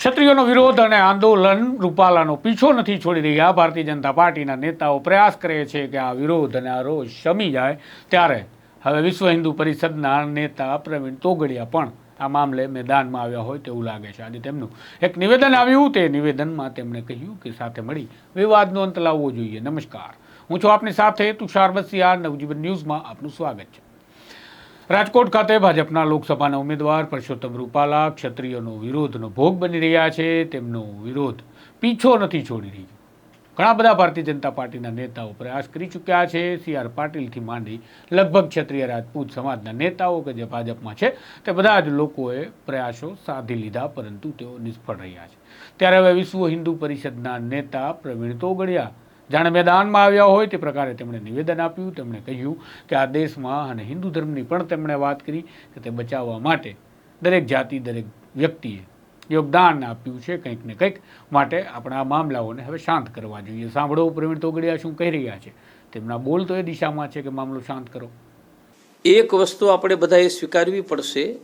ક્ષત્રિયોનો વિરોધ અને આંદોલન રૂપાલાનો પીછો નથી છોડી રહ્યા. ભારતીય જનતા પાર્ટીના નેતાઓ પ્રયાસ કરે છે કે આ વિરોધ અને આ રોષ શમી જાય. ત્યારે હવે વિશ્વ હિન્દુ પરિષદના નેતા પ્રવીણ તોગડિયા પણ આ મામલે મેદાનમાં આવ્યા હોય તેવું લાગે છે. આજે તેમનું એક નિવેદન આવ્યું તે નિવેદનમાં તેમણે કહ્યું કે સાથે મળી વિવાદનો અંત લાવવો જોઈએ. નમસ્કાર. હું છું આપની સાથે તુષાર બસિયા નવજીવન ન્યૂઝમાં આપનું સ્વાગત છે. રાજકોટ ખાતે ભાજપના લોકસભાના ઉમેદવાર પરસોત્તમ રૂપાલા ક્ષત્રિયોનો વિરોધનો ભોગ બની રહ્યા છે. તેમનો વિરોધ પીછો નથી છોડી રહ્યો. ઘણા બધા ભારતીય જનતા પાર્ટીના નેતાઓ પ્રયાસ કરી ચૂક્યા છે. સી આર પાટીલથી માંડી લગભગ ક્ષત્રિય રાજપૂત સમાજના નેતાઓ કે જે ભાજપમાં છે, તે બધા જ લોકોએ પ્રયાસો સાધી લીધા, પરંતુ તેઓ નિષ્ફળ રહ્યા છે. ત્યારે હવે વિશ્વ હિન્દુ પરિષદના નેતા પ્રવીણ તોગડિયા જાણે મેદાનમાં આવ્યા હોય તે પ્રકારે તેમણે નિવેદન આપ્યું, તેમણે કહ્યું કે આ દેશમાં અને હિન્દુ ધર્મની પણ તેમણે વાત કરી કે તે બચાવવા માટે દરેક જાતિ, દરેક વ્યક્તિએ યોગદાન આપ્યું છે કંઈક ને કંઈક માટે આપણે આ મામલાઓને હવે શાંત કરવા જોઈએ. સાંભળો, પ્રવીણ તોગડિયા શું કહી રહ્યા છે? તેમના બોલ તો એ દિશામાં છે કે મામલો શાંત કરો. એક વસ્તુ આપણે બધાએ સ્વીકારવી પડશે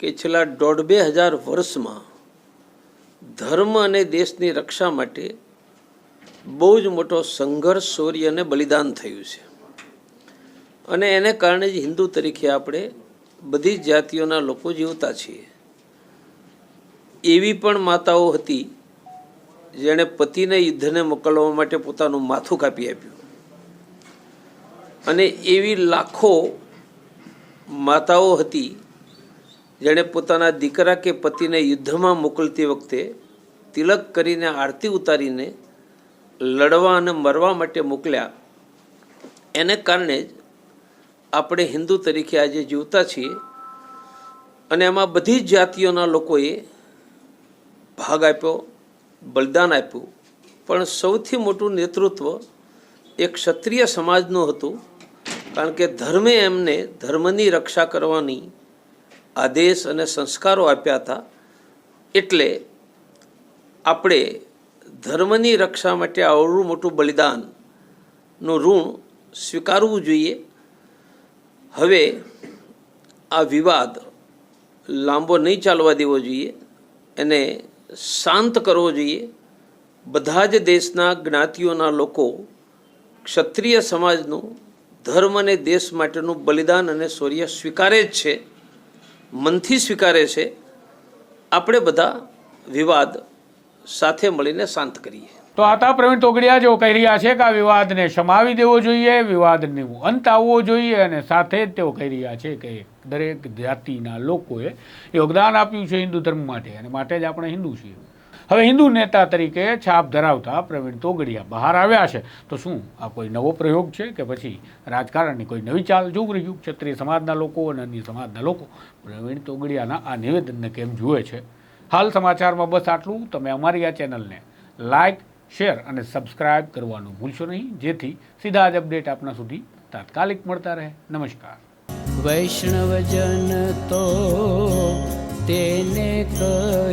કે છેલ્લા દોઢ બે હજાર વર્ષમાં ધર્મ અને દેશની રક્ષા માટે બહુ જ મોટો સંઘર્ષ, શૌર્ય અને બલિદાન થયું છે. અને એને કારણે જ હિન્દુ તરીકે આપણે બધી જ જાતિઓના લોકો જીવતા છીએ. એવી પણ માતાઓ હતી, જેણે પતિને યુદ્ધને મોકલવા માટે પોતાનું માથું કાપી આપ્યું. અને એવી લાખો માતાઓ હતી, જેણે પોતાના દીકરા કે પતિને યુદ્ધમાં મોકલતી વખતે તિલક કરીને આરતી ઉતારીને લડવા અને મરવા માટે મોકલ્યા. એને કારણે જ આપણે હિન્દુ તરીકે આજે જીવતા છીએ અને એમાં બધી જ જાતિઓના લોકોએ ભાગ આપ્યો, બલિદાન આપ્યું. પણ સૌથી મોટું નેતૃત્વ એક ક્ષત્રિય સમાજનું હતું, કારણ કે ધર્મે એમને ધર્મની રક્ષા કરવાની આદેશ અને સંસ્કારો આપ્યા હતા. એટલે આપણે ધર્મની રક્ષા માટે આવડું મોટું બલિદાનનું ઋણ સ્વીકારવું જોઈએ. હવે આ વિવાદ લાંબો નહીં ચાલવા દેવો જોઈએ. એને શાંત કરવો જોઈએ. બધા જ દેશના જ્ઞાતિઓના લોકો ક્ષત્રિય સમાજનું ધર્મ અને દેશ માટેનું બલિદાન અને શૌર્ય સ્વીકારે જ છે, મનથી સ્વીકારે છે. આપણે બધા વિવાદ સાથે મળીને શાંત કરીએ. તો આતા પ્રવીણ તોગડિયા જેઓ કહી રહ્યા છે કે આ વિવાદને શમાવી દેવો જોઈએ, વિવાદને અંત આવવો જોઈએ અને સાથે જ તેઓ કહી રહ્યા છે કે દરેક જાતિના લોકોએ યોગદાન આપ્યું છે હિન્દુ ધર્મ માટે અને માટે જ આપણે હિન્દુ છીએ. હવે હિન્દુ નેતા તરીકે છાપ ધરાવતા પ્રવીણ તોગડિયા બહાર આવ્યા છે. તો શું આ કોઈ નવો પ્રયોગ છે કે પછી રાજકારણની કોઈ નવી ચાલ જોવું રહ્યું ક્ષત્રિય સમાજના લોકો અને અન્ય સમાજના લોકો? પ્રવીણ તોગડિયાના આ નિવેદનને કેમ જુએ છે? હાલ સમાચારમાં બસ આટલું. તમે અમારી આ ચેનલને લાઇક શેર અને સબસ્ક્રાઇબ કરવાનું ભૂલશો નહીં. જેથી સીધા જ અપડેટ આપના સુધી તાત્કાલિક મળતા રહે. નમસ્કાર. વૈષ્ણવજન તો તેને કર